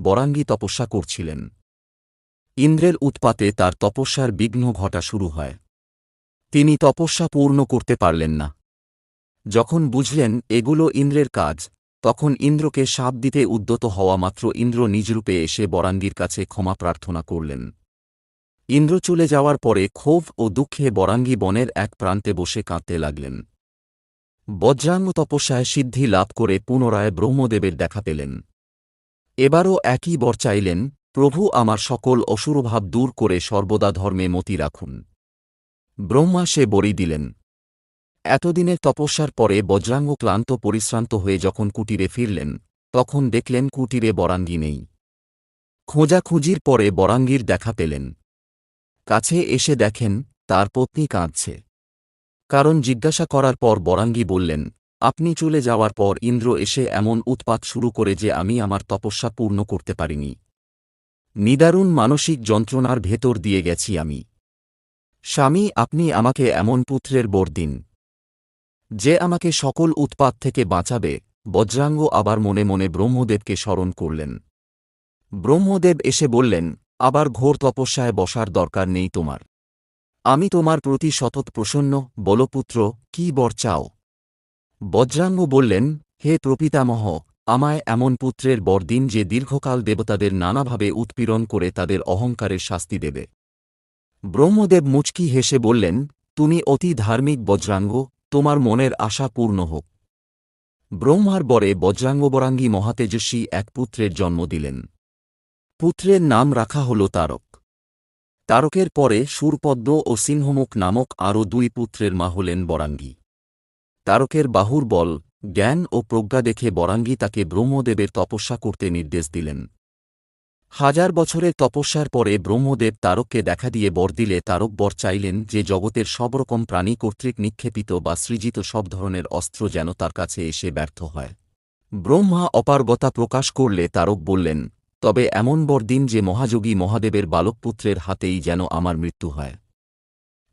বরাঙ্গী তপস্যা করছিলেন। ইন্দ্রের উৎপাতে তার তপস্যার বিঘ্ন ঘটা শুরু হয়। তিনি তপস্যা পূর্ণ করতে পারলেন না। যখন বুঝলেন এগুলো ইন্দ্রের কাজ, তখন ইন্দ্রকে সাপ দিতে উদ্যত হওয়া মাত্র ইন্দ্র নিজরূপে এসে বরাঙ্গীর কাছে ক্ষমা প্রার্থনা করলেন। ইন্দ্র চলে যাওয়ার পরে ক্ষোভ ও দুঃখে বরাঙ্গী বনের এক প্রান্তে বসে কাঁদতে লাগলেন। বজ্রাঙ্গ তপস্যায় সিদ্ধি লাভ করে পুনরায় ব্রহ্মদেবের দেখা পেলেন। এবারও একই বর চাইলেন, প্রভু আমার সকল অসুরভাব দূর করে সর্বদা ধর্মে মতি রাখুন। ব্রহ্মা সে বরি দিলেন। এতদিনের তপস্যার পরে বজ্রাঙ্গ ক্লান্ত পরিশ্রান্ত হয়ে যখন কুটিরে ফিরলেন, তখন দেখলেন কুটিরে বরাঙ্গী নেই। খোঁজাখুঁজির পরে বরাঙ্গীর দেখা পেলেন। কাছে এসে দেখেন, তার পত্নী কাঁদছে। কারণ জিজ্ঞাসা করার পর বরাঙ্গী বললেন আপনি চলে যাওয়ার পর ইন্দ্র এসে এমন উৎপাত শুরু করে যে আমি আমার তপস্যা পূর্ণ করতে পারিনি। নিদারুণ মানসিক যন্ত্রণার ভেতর দিয়ে গেছি আমি। স্বামী, আপনি আমাকে এমন পুত্রের বর দিন। যে আমাকে সকল উৎপাত থেকে বাঁচাবে, বজ্রাঙ্গ আবার মনে মনে ব্রহ্মদেবকে স্মরণ করলেন। ব্রহ্মদেব এসে বললেন, আবার ঘোর তপস্যায় বসার দরকার নেই তোমার। আমি তোমার প্রতি সতত প্রসন্ন, বলপুত্র, কি বর চাও? বজ্রাঙ্গ বললেন, হে প্রপিতামহ, আমায় এমন পুত্রের বরদিন যে দীর্ঘকাল দেবতাদের নানাভাবে উৎপীড়ন করে তাদের অহংকারের শাস্তি দেবে। ব্রহ্মদেব মুচকি হেসে বললেন, তুমি অতি ধার্মিক বজ্রাঙ্গ, তোমার মনের আশা পূর্ণ হোক। ব্রহ্মার বরে বজ্রাঙ্গবরাঙ্গী মহাতেজস্বী এক পুত্রের জন্ম দিলেন। পুত্রের নাম রাখা হল তারক। তারকের পরে সুরপদ্ম ও সিংহমুখ নামক আরও দুই পুত্রের মা হলেন বরাঙ্গী। তারকের বাহুর বল, জ্ঞান ও প্রজ্ঞা দেখে বরাঙ্গী তাকে ব্রহ্মদেবের তপস্যা করতে নির্দেশ দিলেন। হাজার বছরের তপস্যার পরে ব্রহ্মদেব তারককে দেখা দিয়ে বর দিলে তারক বর চাইলেন যে জগতের সব রকম প্রাণী কর্তৃক নিক্ষেপিত বা সৃজিত সব ধরনের অস্ত্র যেন তার কাছে এসে ব্যর্থ হয়। ব্রহ্মা অপারগতা প্রকাশ করলে তারক বললেন, তবে এমন বরদিন যে মহাযোগী মহাদেবের বালকপুত্রের হাতেই যেন আমার মৃত্যু হয়।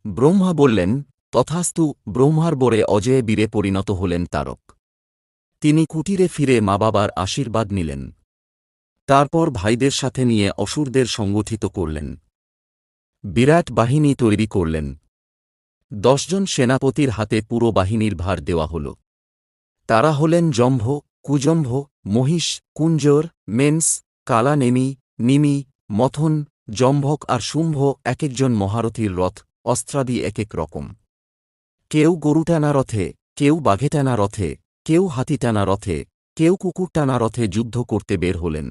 ব্রহ্মা বললেন তথাস্তু ব্রহ্মার বরে অজয়ে বীরে পরিণত হলেন তারক। তিনি কুটিরে ফিরে মা বাবার আশীর্বাদ নিলেন। তারপর ভাইদের সাথে নিয়ে অসুরদের সংগঠিত করলেন। বিরাট বাহিনী তৈরি করলেন। দশজন সেনাপতির হাতে পুরো বাহিনীর ভার দেওয়া হল। তারা হলেন জম্ভ, কুজম্ভ, মহিষ, কুঞ্জর, মেন্স, কালানেমি, নিমি, মথন, জম্ভক আর শুম্ভ এক একজন মহারথীর রথ, অস্ত্রাদি এক এক রকম। কেউ গরু টানা রথে, কেউ বাঘে টানা রথে, কেউ হাতি টানা রথে, কেউ কুকুর টানা রথে যুদ্ধ করতে বের হলেন।